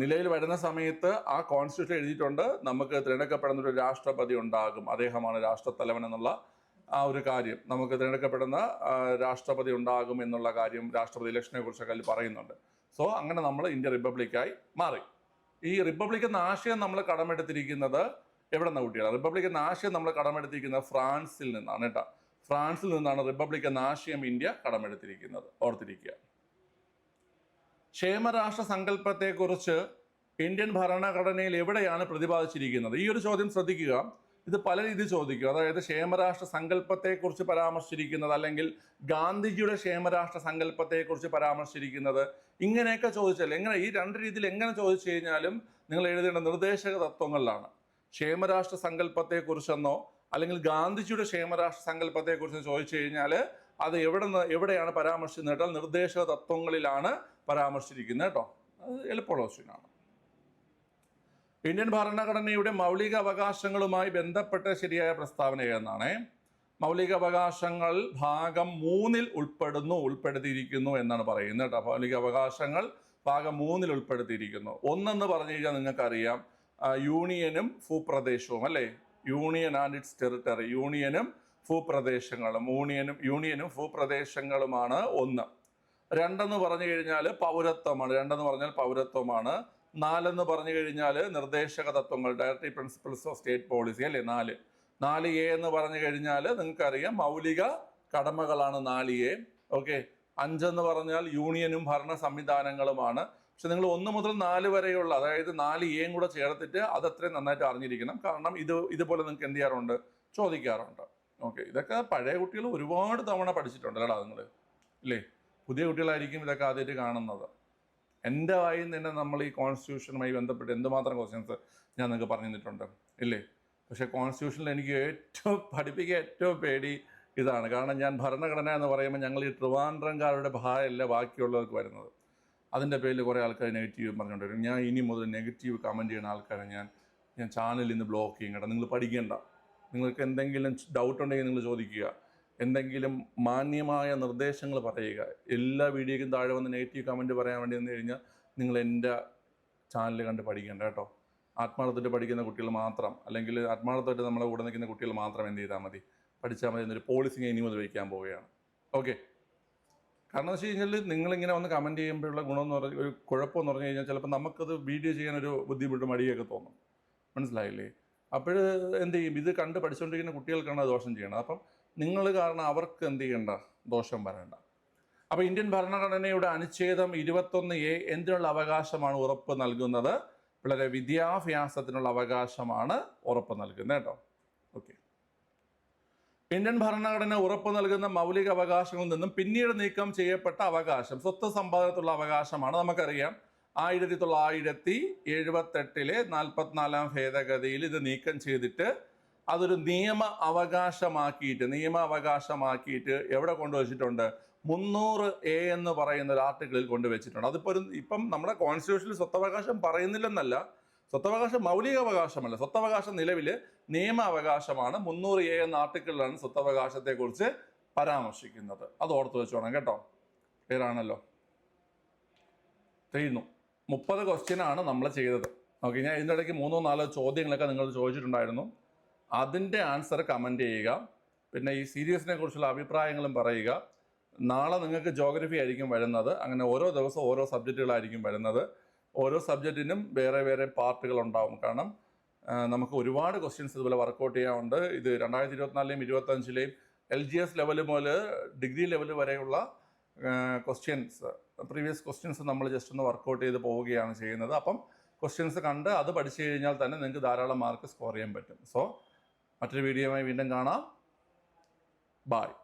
നിലയിൽ വരുന്ന സമയത്ത് ആ കോൺസ്റ്റിറ്റ്യൂഷൻ എഴുതിയിട്ടുണ്ട്. നമുക്ക് തിരഞ്ഞെടുക്കപ്പെടുന്ന ഒരു രാഷ്ട്രപതി ഉണ്ടാകും. അദ്ദേഹമാണ് രാഷ്ട്രത്തലവൻ എന്നുള്ള ആ ഒരു കാര്യം. നമുക്ക് തിരഞ്ഞെടുക്കപ്പെടുന്ന രാഷ്ട്രപതി ഉണ്ടാകും എന്നുള്ള കാര്യം രാഷ്ട്രപതി ഇലക്ഷനെ കുറിച്ചൊക്കെ അതിൽ പറയുന്നുണ്ട്. സോ അങ്ങനെ നമ്മൾ ഇന്ത്യ റിപ്പബ്ലിക്കായി മാറി. ഈ റിപ്പബ്ലിക് എന്ന ആശയം നമ്മൾ കടമെടുത്തിരിക്കുന്നത് എവിടെ നിന്ന് കുട്ടികളാണ് റിപ്പബ്ലിക് എന്ന ആശയം നമ്മൾ കടമെടുത്തിരിക്കുന്നത് ഫ്രാൻസിൽ നിന്നാണ് കേട്ടോ. ഫ്രാൻസിൽ നിന്നാണ് റിപ്പബ്ലിക് എന്ന ആശയം ഇന്ത്യ കടമെടുത്തിരിക്കുന്നത്. ഓർത്തിരിക്കുക. ക്ഷേമരാഷ്ട്ര സങ്കല്പത്തെക്കുറിച്ച് ഇന്ത്യൻ ഭരണഘടനയിൽ എവിടെയാണ് പ്രതിപാദിച്ചിരിക്കുന്നത്? ഈ ഒരു ചോദ്യം ശ്രദ്ധിക്കുക. ഇത് പല രീതിയിൽ ചോദിക്കും. അതായത് ക്ഷേമരാഷ്ട്ര സങ്കല്പത്തെക്കുറിച്ച് പരാമർശിച്ചിരിക്കുന്നത് അല്ലെങ്കിൽ ഗാന്ധിജിയുടെ ക്ഷേമരാഷ്ട്ര സങ്കല്പത്തെക്കുറിച്ച് പരാമർശിച്ചിരിക്കുന്നത് ഇങ്ങനെയൊക്കെ ചോദിച്ചാൽ എങ്ങനെ ഈ രണ്ട് രീതിയിൽ എങ്ങനെ ചോദിച്ചു കഴിഞ്ഞാലും നിങ്ങൾ എഴുതേണ്ട നിർദ്ദേശക തത്വങ്ങളിലാണ്. ക്ഷേമരാഷ്ട്ര സങ്കല്പത്തെക്കുറിച്ചെന്നോ അല്ലെങ്കിൽ ഗാന്ധിജിയുടെ ക്ഷേമരാഷ്ട്ര സങ്കല്പത്തെക്കുറിച്ച് ചോദിച്ചു കഴിഞ്ഞാൽ അത് എവിടെ നിന്ന് എവിടെയാണ് പരാമർശിക്കുന്നത് കേട്ടാൽ നിർദ്ദേശക തത്വങ്ങളിലാണ് പരാമർശിച്ചിരിക്കുന്നത് കേട്ടോ. അത് എളുപ്പമുള്ള ക്വസ്റ്റ്യനാണ് ഇന്ത്യൻ ഭരണഘടനയുടെ മൗലിക അവകാശങ്ങളുമായി ബന്ധപ്പെട്ട ശരിയായ പ്രസ്താവന ഏതെന്നാണ്? മൗലിക അവകാശങ്ങൾ ഭാഗം മൂന്നിൽ ഉൾപ്പെടുന്നു ഉൾപ്പെടുത്തിയിരിക്കുന്നു എന്നാണ് പറയുന്നത് കേട്ടോ. മൗലിക അവകാശങ്ങൾ ഭാഗം മൂന്നിൽ ഉൾപ്പെടുത്തിയിരിക്കുന്നു. ഒന്നെന്ന് പറഞ്ഞു കഴിഞ്ഞാൽ നിങ്ങൾക്കറിയാം യൂണിയനും ഭൂപ്രദേശവും അല്ലേ? Union and its territory. യൂണിയനും ഭൂപ്രദേശങ്ങളും. യൂണിയനും യൂണിയനും ഭൂപ്രദേശങ്ങളുമാണ് ഒന്ന്. രണ്ടെന്ന് പറഞ്ഞു കഴിഞ്ഞാൽ പൗരത്വമാണ്. രണ്ടെന്ന് പറഞ്ഞാൽ പൗരത്വമാണ്. നാലെന്ന് പറഞ്ഞു കഴിഞ്ഞാൽ നിർദ്ദേശക തത്വങ്ങൾ directory principles of state policy അല്ലേ? നാല്. നാല് എ എന്ന് പറഞ്ഞു കഴിഞ്ഞാൽ നിങ്ങൾക്കറിയാം മൗലിക കടമകളാണ് നാല് എ. ഓക്കെ? അഞ്ചെന്ന് പറഞ്ഞാൽ യൂണിയനും ഭരണ സംവിധാനങ്ങളുമാണ്. പക്ഷെ നിങ്ങൾ ഒന്ന് മുതൽ നാല് വരെയുള്ള അതായത് നാല് എയും കൂടെ ചേർത്തിട്ട് അത് അത്രയും നന്നായിട്ട് അറിഞ്ഞിരിക്കണം. കാരണം ഇത് ഇതുപോലെ നിങ്ങൾക്ക് എന്ത് ചെയ്യാറുണ്ട്? ചോദിക്കാറുണ്ട്. ഓക്കെ. ഇതൊക്കെ പഴയ കുട്ടികൾ ഒരുപാട് തവണ പഠിച്ചിട്ടുണ്ട് അല്ലടാ നിങ്ങൾ ഇല്ലേ? പുതിയ കുട്ടികളായിരിക്കും ഇതൊക്കെ ആദ്യമായിട്ട് കാണുന്നത്. എന്റെ വായിൽ നിന്ന് തന്നെ നമ്മൾ ഈ കോൺസ്റ്റിറ്റ്യൂഷനുമായി ബന്ധപ്പെട്ട് എന്തുമാത്രം ക്വസ്റ്റ്യൻസ് ഞാൻ നിങ്ങൾക്ക് പറഞ്ഞു തന്നിട്ടുണ്ട് ഇല്ലേ? പക്ഷേ കോൺസ്റ്റിറ്റ്യൂഷനിൽ എനിക്ക് ഏറ്റവും പഠിപ്പിക്കുക ഏറ്റവും പേടി ഇതാണ്. കാരണം ഞാൻ ഭരണഘടന എന്ന് പറയുമ്പോൾ ഞങ്ങൾ ഈ ട്രിവാൻഡ്രംകാരുടെ ഭാഗമല്ല ബാക്കിയുള്ളവർക്ക് വരുന്നത്. അതിന്റെ പേരിൽ കുറേ ആൾക്കാർ നെഗറ്റീവ് പറഞ്ഞുകൊണ്ട് ഞാൻ ഇനി മുതൽ നെഗറ്റീവ് കമന്റ് ചെയ്യുന്ന ആൾക്കാരെ ഞാൻ ഞാൻ ചാനലിൽ നിന്ന് ബ്ലോക്ക് ചെയ്യും കേട്ടോ. നിങ്ങൾ പഠിക്കേണ്ട. നിങ്ങൾക്ക് എന്തെങ്കിലും ഡൗട്ട് ഉണ്ടെങ്കിൽ നിങ്ങൾ ചോദിക്കുക. എന്തെങ്കിലും മാന്യമായ നിർദ്ദേശങ്ങൾ പറയുക. എല്ലാ വീഡിയോയ്ക്കും താഴെ വന്ന് നെഗറ്റീവ് കമന്റ് പറയാൻ വേണ്ടി വന്നു കഴിഞ്ഞാൽ നിങ്ങൾ എന്റെ ചാനൽ കണ്ട് പഠിക്കേണ്ട കേട്ടോ. ആത്മാർത്ഥത്തിൽ പഠിക്കുന്ന കുട്ടികൾ മാത്രം അല്ലെങ്കിൽ ആത്മാർത്ഥമായിട്ട് നമ്മളെ കൂടെ നിൽക്കുന്ന കുട്ടികൾ മാത്രം എന്ത് ചെയ്താൽ മതി. പഠിച്ചാൽ മതി എന്നൊരു പോളിസി ഞാൻ ഇനി മുതൽ വയ്ക്കാൻ പോവുകയാണ്. ഓക്കെ കാരണം വെച്ച് കഴിഞ്ഞാൽ നിങ്ങളിങ്ങനെ വന്ന് കമന്റ് ചെയ്യുമ്പോഴുള്ള എന്ന് പറഞ്ഞ ഒരു കുഴപ്പമെന്ന് പറഞ്ഞു കഴിഞ്ഞാൽ ചിലപ്പോൾ നമുക്കത് വീഡിയോ ചെയ്യാനൊരു ബുദ്ധിമുട്ട് മടിയൊക്കെ തോന്നും. മനസ്സിലായില്ലേ? അപ്പോൾ എന്ത് ചെയ്യും? ഇത് കണ്ട് പഠിച്ചുകൊണ്ടിരിക്കുന്ന കുട്ടികൾക്കാണ് ദോഷം ചെയ്യണം അപ്പം നിങ്ങൾ കാരണം അവർക്ക് എന്ത് ചെയ്യണ്ട? ദോഷം വരേണ്ട. അപ്പോൾ ഇന്ത്യൻ ഭരണഘടനയുടെ അനുച്ഛേദം ഇരുപത്തൊന്ന് എ എന്തിനുള്ള അവകാശമാണ് ഉറപ്പ് നൽകുന്നത്? വളരെ വിദ്യാഭ്യാസത്തിനുള്ള അവകാശമാണ് ഉറപ്പ് നൽകുന്നത് കേട്ടോ. ഇന്ത്യൻ ഭരണഘടന ഉറപ്പ് നൽകുന്ന മൗലിക അവകാശങ്ങളിൽ നിന്നും പിന്നീട് നീക്കം ചെയ്യപ്പെട്ട അവകാശം സ്വത്ത് സമ്പാദനത്തിലുള്ള അവകാശമാണ്. നമുക്കറിയാം ആയിരത്തി തൊള്ളായിരത്തി എഴുപത്തെട്ടിലെ നാൽപ്പത്തിനാലാം ഭേദഗതിയിൽ ഇത് നീക്കം ചെയ്തിട്ട് അതൊരു നിയമ അവകാശമാക്കിയിട്ട് നിയമ അവകാശമാക്കിയിട്ട് എവിടെ കൊണ്ടുവച്ചിട്ടുണ്ട്? മുന്നൂറ് എ എന്ന് പറയുന്ന ഒരു ആർട്ടിക്കിളിൽ കൊണ്ടുവച്ചിട്ടുണ്ട്. അതിപ്പോൾ ഒരു ഇപ്പം നമ്മുടെ കോൺസ്റ്റിറ്റ്യൂഷനിൽ സ്വത്തവകാശം പറയുന്നില്ലെന്നല്ല സ്വത്തവകാശം മൗലിക അവകാശമല്ല സ്വത്തവകാശം നിലവിൽ നിയമ അവകാശമാണ് മുന്നൂറ് എന്ന ആർട്ടിക്കിളിലാണ് സ്വത്തവകാശത്തെക്കുറിച്ച് പരാമർശിക്കുന്നത്. അത് ഓർത്ത് വെച്ചോണം കേട്ടോ. ക്ലിയറാണല്ലോ ചെയ്യുന്നു മുപ്പത് ക്വസ്റ്റ്യനാണ് നമ്മൾ ചെയ്തത്. ഓക്കെ ഞാൻ ഇതിന്റെ ഇടയ്ക്ക് മൂന്നോ നാലോ ചോദ്യങ്ങളൊക്കെ നിങ്ങൾ ചോദിച്ചിട്ടുണ്ടായിരുന്നു. അതിന്റെ ആൻസർ കമന്റ് ചെയ്യുക. പിന്നെ ഈ സീരീസിനെ കുറിച്ചുള്ള അഭിപ്രായങ്ങളും പറയുക. നാളെ നിങ്ങൾക്ക് ജോഗ്രഫി ആയിരിക്കും വരുന്നത്. അങ്ങനെ ഓരോ ദിവസവും ഓരോ സബ്ജക്റ്റുകളായിരിക്കും വരുന്നത്. ഓരോ സബ്ജക്റ്റിനും വേറെ വേറെ പാർട്ടുകൾ ഉണ്ടാവും. കാരണം നമുക്ക് ഒരുപാട് ക്വസ്റ്റ്യൻസ് ഇതുപോലെ വർക്കൗട്ട് ചെയ്യാറുണ്ട് ഇത് രണ്ടായിരത്തി ഇരുപത്തിനാലിലെയും ഇരുപത്തഞ്ചിലെയും എൽ ജി എസ് ലെവൽ മുതൽ ഡിഗ്രി ലെവൽ വരെയുള്ള ക്വസ്റ്റ്യൻസ് പ്രീവിയസ് ക്വസ്റ്റ്യൻസ് നമ്മൾ ജസ്റ്റ് ഒന്ന് വർക്കൗട്ട് ചെയ്ത് പോവുകയാണ് ചെയ്യുന്നത്. അപ്പം ക്വസ്റ്റ്യൻസ് കണ്ട് അത് പഠിച്ചു കഴിഞ്ഞാൽ തന്നെ നിങ്ങൾക്ക് ധാരാളം മാർക്ക് സ്കോർ ചെയ്യാൻ പറ്റും. സോ മറ്റൊരു വീഡിയോയുമായി വീണ്ടും കാണാം. ബായ്